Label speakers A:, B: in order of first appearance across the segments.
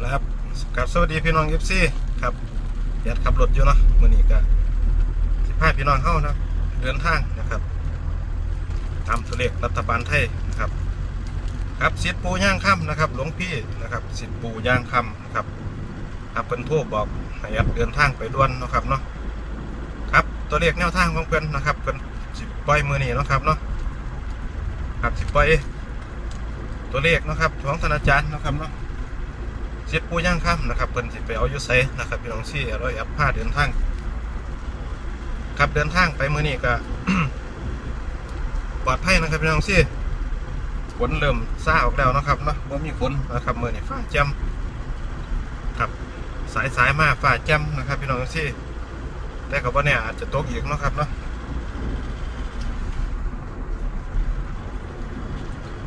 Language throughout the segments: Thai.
A: แล้วครับกับสวัสดีพี่น้องเอฟซีครับยัดขับรถอยู่เนาะมื้อนี้ก็สิพาพี่น้องเข้านะเดินทางนะครับตามตัวเลขรัฐบาลไทยนะครับ ครับสิทธิ์ปูย่างค่ำนะครับ หลวงพี่นะครับสิทธิ์ปูย่างค่ำนะครับครับเป็นทรบอกให้ยัดเดินทางไปด่วนนะครับเนาะครับตัวเลขแนวทางของเพิ่นนะครับเพิ่นสิบปล่อยมือนี้นะครับเนาะครับสิบปล่อยตัวเลขนะครับของธนาจารย์นะครับเนาะ เสียปูย่างค่ำนะครับเพิ่นสิไปเอายู่ไสนะครับพี่น้องซี่ร้อยแอปผ้าเดินทางครับเดินทางไปมื้อนี้ก็ปลอดภัยนะครับพี่น้องซี่ฝนเริ่มซาออกแล้วนะครับเนาะบ่มีฝนนะครับมื้อนี้ฟ้าแจ่มครับสายสายมาฟ้าแจ่มนะครับพี่น้องซี่แต่ก็บ่แน่อาจจะตกอีกเนาะครับเนาะ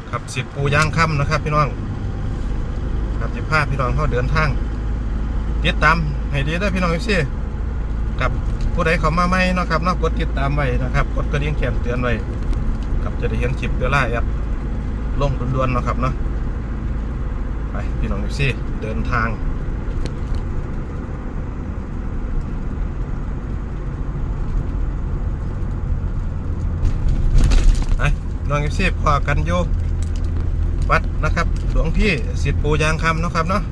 A: ครับสิทธิ์ปูย่างค่ำนะครับพี่น้อง ครับจะพาพี่น้องเขาเดินทางติดตามให้ดีเด้พี่น้องเอฟซีกับผู้ใดเขามาใหม่นะครับนาะกดติดตามไว้นะครับ กดกระดิ่งแจ้งเตือนไว้ครับจะได้เห็นคลิปเวลาแอปลงด่วนๆนะครับเนาะไปพี่น้องเอฟซีเดินทางไปน้องเอฟซีพอกันอยู่ วัดนะครับ หลวงพี่สิทธิ์ปูยางคำนะครับเนาะ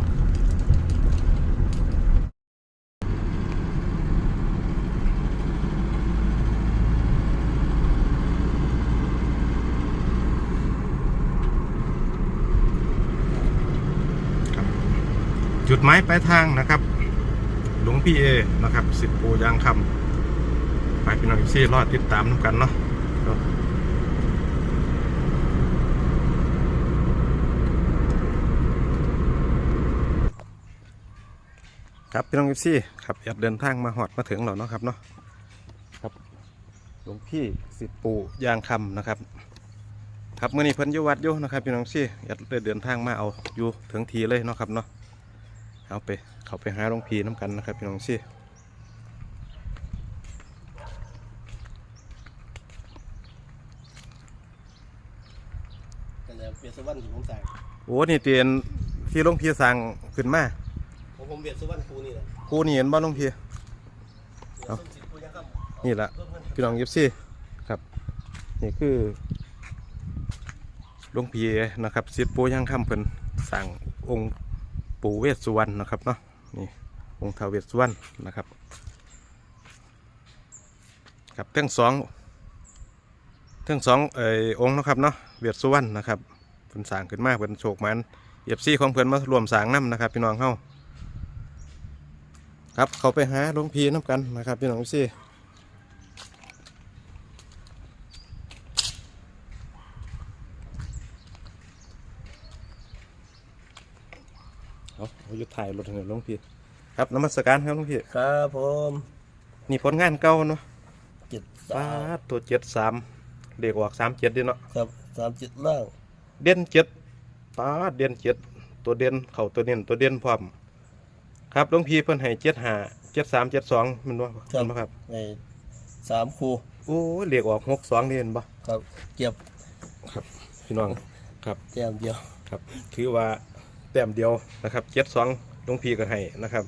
A: จุดหมายปลายทางนะครับ หลวงพี่เอนะครับ สิทธิ์ปูยางคำไปพี่น้องซี่รอดติดตามน้ำกันเนาะ ครับพี่น้องเอฟซีครับอยากเดินทางมาหอดมาถึงแล้วเนาะครับเนาะครับหลวงพี่สิทธิ์ปู่ยางคำนะครับ ครับเมื่อนี้เพิ่นอยู่วัดอยู่นะครับพี่น้องซี่อยากเดินทางมาเอาอยู่ถึงทีเลยเนาะครับเนาะเอาไปเขาไปหาหลวงพี่น้ำกันนะครับพี่น้องซี่
B: แต่แล้วเวียดสุวรรณที่ผมสั่ง
A: โอ้นี่เตียนที่หลวงพี่สั่งขึ้นมา
B: ผมเวียดสุวรรณครูนี่แหละ
A: ครูนี่เห็นบ่หลวงพี่
B: เวียดสุสิทธิ์ครูยังครับ
A: นี่แหละ
B: เพิ่มเงิน
A: พี่น้องเอฟซีครับ นี่คือหลวงพีนะครับสิทธิ์ปู่ย่างคำเพิ่นสั่งองค์ปู่เวสสุวรรณนะครับเนาะนี่องค์ท้าวเวสสุวรรณนะครับครับทั้งสองทั้งสองเอ่อองค์เนาะครับเนาะเวสสุวรรณนะครับเพิ่นสั่งขึ้นมาเพิ่นโชคมันเอฟซีของเพิ่นมารวมสั่งน้นะครับพี่น้องเฮา ครับเขาไปหาหลวงพี่น้ำกันนะครับพี่น้องเอฟซีเอาเอาหยุดถ่ายรถเหินหลวงพี่ครับนมัสการครับหลวงพี่
B: ครับผม
A: นี่ผลงานเก่าเนาะ
B: เจ็ด
A: ป้า
B: สาม
A: ดตัวเจ็ดสามเด็กออกสามเจ็ดดิเนาะ
B: ครับสามเจ็ดล่าง
A: เด่นเจ็ดป้าดเด่นเจ็ดตัวเด่นเข่าตัวเด่นตัวเด่นพร้อม ครับหลวงพี่เพิ่นให้เจ็ดห้าเจ็ดสามเจ็ดสองมันว่ามันบ่ครับ
B: ในสามครู
A: โอ้ยเด็กออกหกสองเด่นบ่
B: ครับเก็บ
A: ครับ พี่น้องครับ
B: แต้มเดียว
A: ครับ ถือว่าแต้มเดียวนะครับเจ็ดสองหลวงพี่ก็ให้นะครับ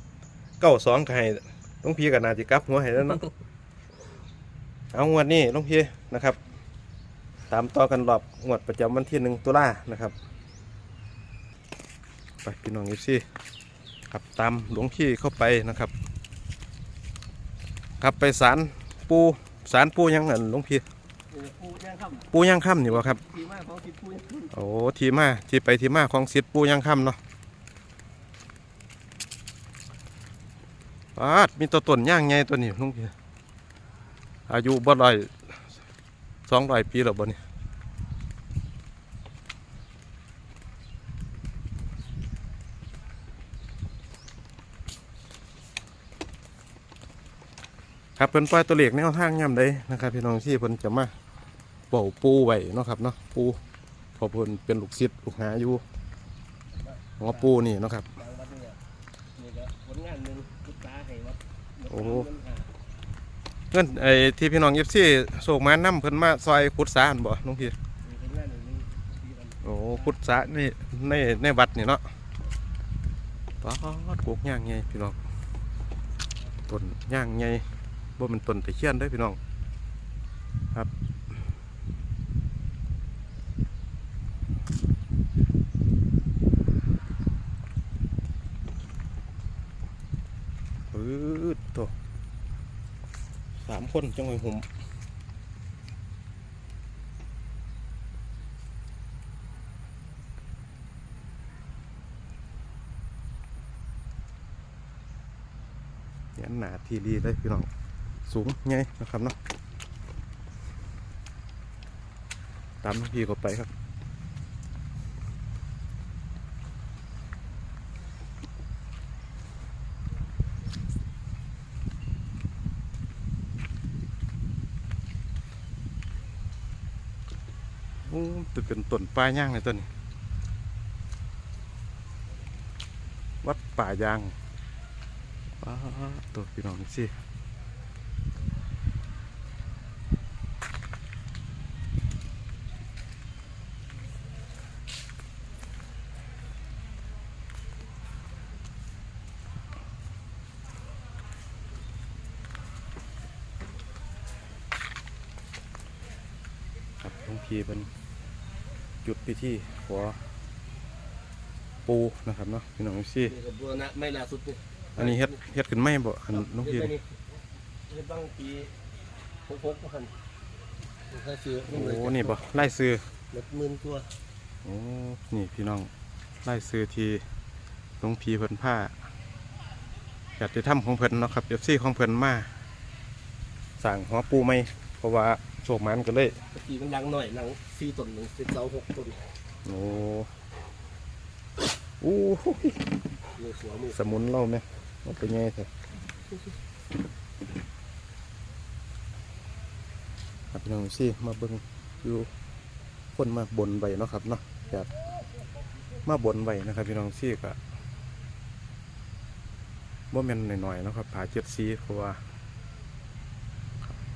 A: เก้าสองก็ให้หลวงพี่ก็น่าจะกลับหัวให้แล้วเนาะ เอางวดนี้หลวงพี่นะครับ ตามต่อกันรอบงวดประจำวันที่หนึ่งตุลานะครับ ไปพี่น้องเอฟซี ครับตามหลวงพี่เข้าไปนะครับ ครับไปศาลปูศาลปูยังนั่นหลวงพี่
B: ครูยังครับ
A: ปูยังค่ำนี่วะครับ
B: ทีมากของสิทธิ์ครูยังครับ
A: โอ้ทีมาที่ไปที่มาของสิทธิ์ปูยังค่ำเนาะปาดมีตัวตนย่างไงตัวนี้ลุงพี่อายุบ่ร้อยสองร้อยปีหรอบ่นี่ ครับเป็นปล่อยตัวเลขแนวทางย่ำได้นะครับพี่น้องที่เพิ่นจะมาเป่าปูไว้เนาะครับเนาะปูพอเพิ่นเป็นลูกศิษย์ลูกหาอยู่หัวปูนี่เนาะครับ
B: บางวัดนี่ยนี่ก็ผลงานหนึ่งพุทธาให้วัด
A: โอ้โห
B: เงิน
A: ไอ้ที่พี่น้องเอฟซีโศกมานํเพิ่นมาซอยพุทธสาหั่นบ่น้องพี่
B: มีผลงานหนึ่งที่มัน
A: โอ้พุทธสานี่ในในวัดนี่เนาะปอดกกย่างไงพี่น้องต้นย่างไง บ่มันต้นตะเคียนได้พี่น้องครับปืดตัวสามคนจังหวะผมยันหนาทีรีเลยพี่น้อง สูงไงนะครับเนาะตามพี่ก็ไปครับโอ้ตัวเป็นต้นปลายย่างเลยต้นนี้วัดป่ายางตัวพี่น้องสิ ครับหลวงพี่เป็นจุดพิธีขอปูนะครับเนาะพี่น้องสิ
B: นี่กับบัวนะไม่ล่าสุดนี่
A: อันนี้เฮ็ดเฮ็ดขึ้นไม่บ่อันหลวงพี่
B: เฮ็ดไปนี่เฮ็ดบางปีพกพกมาคันมันก็ซื้อ
A: โอ้นี่บ่ไล่ซื้อ
B: หมดหมื่นตัว
A: โอ้นี่พี่น้องไล่ซื้อที่หลวงพี่เพิ่นผ้าอยากจะทำของเพิ่นเนาะครับเอฟซีของเพิ่นมาสั่งหัวปูไหมเพราะว่าโชคมันก็เลย
B: ตะกี้มันยังหน่อยหนังสี่ต้นหนึ่งเป็นเสาหกต้น
A: โอ้โอ้โห
B: มือขวามือ
A: สมุนเราไหมมันเป็นไงเถอะครับพี่น้องสิมาเบิ่งอยู่คนมาบนไว้เนาะครับเนาะอยากมาบนไว้นะครับ พี่น้องสิก็บ่แม่นหน่อยๆเนาะครับผาเจ็ดสีเพราะว่าครับ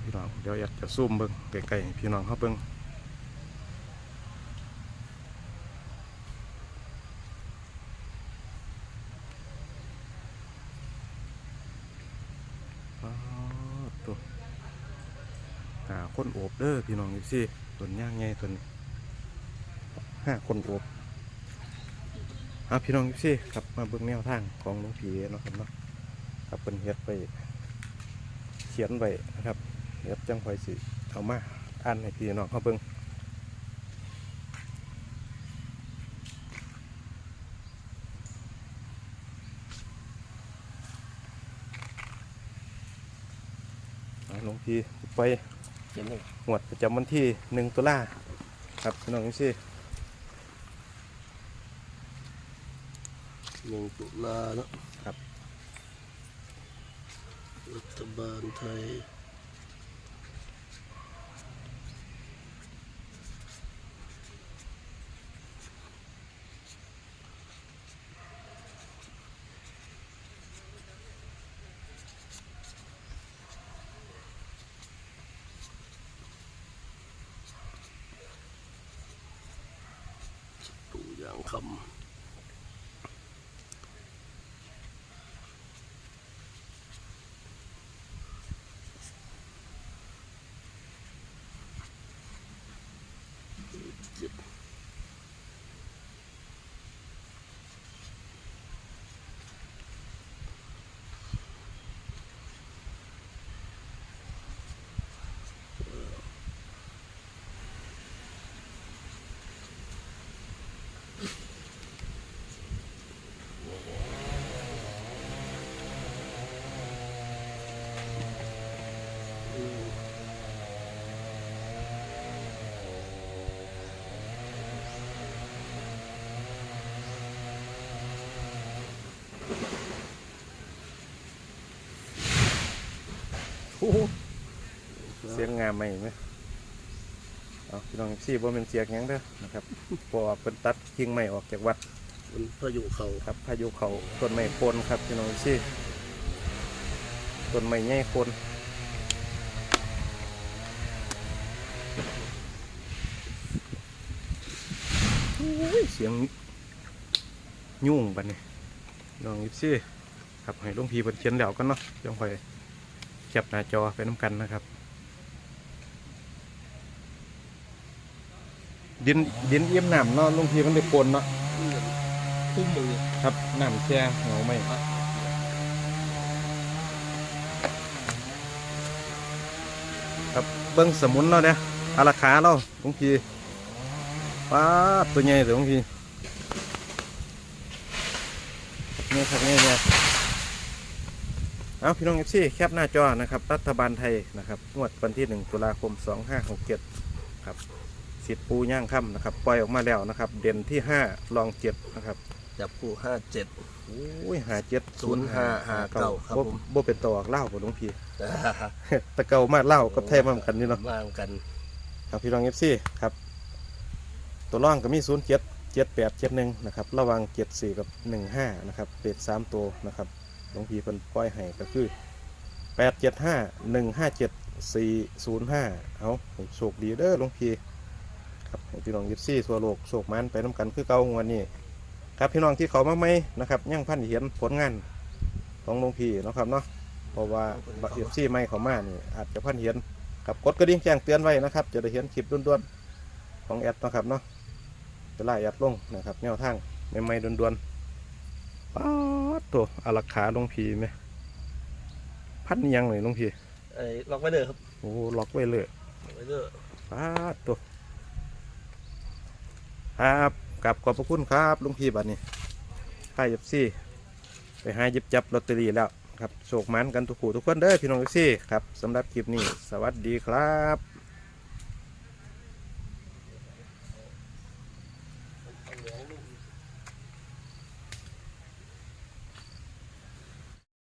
A: พี่น้องเดี๋ยวอยากจะซูมเบิ่งไกลๆพี่น้องเขาเบิ่งอ๋อตัวหาคนโอบเด้อพี่น้องนี่สิต้นย่างไงต้นนี้ห้าคนโอบอะพี่น้องสิครับมาเบิ่งแนวทางของหลวงผีเนาะครับเนาะครับเป็นเฮ็ดไปเขียนไว้นะครับ เดี๋ยวจังคอยสิเอามาอ่านให้พี่น้องเขาเบิ่งเอาหลวงพี่ไป
B: เขียนเลย
A: หวดประจำวันที่หนึ่งตุลาครับพี่น้องนี่สิ
B: หนึ่งตุลาเนาะรัฐบาลไทย ตัว อย่างคำ
A: โอ้โห เสียงงามไหมไหมเอาพี่น้องซี่บ่เป็นเสียงหยังเด้อนะครับเพราะว่าเป็นตัดกิ่งไม้ออกจากวัด
B: มันพายุเขา
A: ครับพายุเขาต้นไม้โคนครับพี่น้องซี่ต้นไม้ใหญ่โคนโอ้ยเสียงยุ่งบัดนี้น้องยิปซี่ครับให้หลุงพี่เพิ่นเขียนแล้วกันเนาะจังค่อย แคปหน้าจอไปน้ำกันนะครับ ดินดินเอี่ยมหน้ำเนาะลุงพีมันได้ปนเนาะ
B: คุ้มมือ
A: ครับหน้ำแช่เหงาไหมครับเบิ้งสมุนเนาะเนี่ยอาราคาเราหลุงพีป้าตัวใหญ่เลยหลุงพี่เนี่ยครับเนี่ยเนี่ย เอาพี่น้องเอฟซีแคปหน้าจอนะครับ รัฐบาลไทยนะครับงวดวันที่ 1 ตุลาคม 2567ครับสิทธิ์ปูย่างค่ำนะครับ ปล่อยออกมาแล้วนะครับ เด่นที่5ลองเจ็ดนะครับ
B: จับคู่ห้าเจ็ด
A: โอ้ยหาเจ็ด
B: ศูนย์ห้าห้าเก้าครับผม
A: บ่เป็นตัวออกเล่าวบ่หลวงพี่แตะเก่ามาเล่าวกับไทยมาเหมือนกันนี่เนาะ
B: วางกัน
A: ครับพี่น้องเอฟซีครับ ตัวร่องก็มีศูนย์เจ็ดเจ็ดแปดเจ็ดหนึ่งนะครับ ระหวังเจ็ดสี่กับหนึ่งห้านะครับเป็ดสามตัวนะครับ หลวงพี่เพิ่นปล่อยให้ก็คือแปดเจ็ดห้าหนึ่งห้าเจ็ดสี่ศูนย์ห้าเอาโชคดีเด้อหลวงพี่ครับพี่น้องเอฟซีทั่วโลกโชคมันไปน้ำกันคือเก่างวันนี้ครับพี่น้องที่เขามาไหมนะครับยังพันเห็นผลงานของหลวงพี่นะครับเนาะเพราะว่าเอฟซีไม่เขามานี่อาจจะพันเห็นครับกดกระดิ่งแจ้งเตือนไว้นะครับ จะได้เห็นคลิปด่วนๆของแอดนะครับเนาะจะไล่แอดลงนะครับแนวทางใหม่ๆด่วนๆป๊า ตัวอารักขาหลวงพี่ไหมพันอิหยังเลยหลวงพี่
B: ไอ้ล็อกไว้เด้อครับ
A: โอ้ล็อกไว้เลย
B: ล็อกไว้เด้อ
A: ป๊าดตัวครับกลับขอบพระคุณครับหลุงพี่บัดนี้ค่ายเอฟซีไปหาหยิบจับลอตเตอรี่แล้วครับโชคมันกันทุกคู่ทุกคนเด้อพี่น้องเอฟซีครับสำหรับคลิปนี้ สวัสดีครับ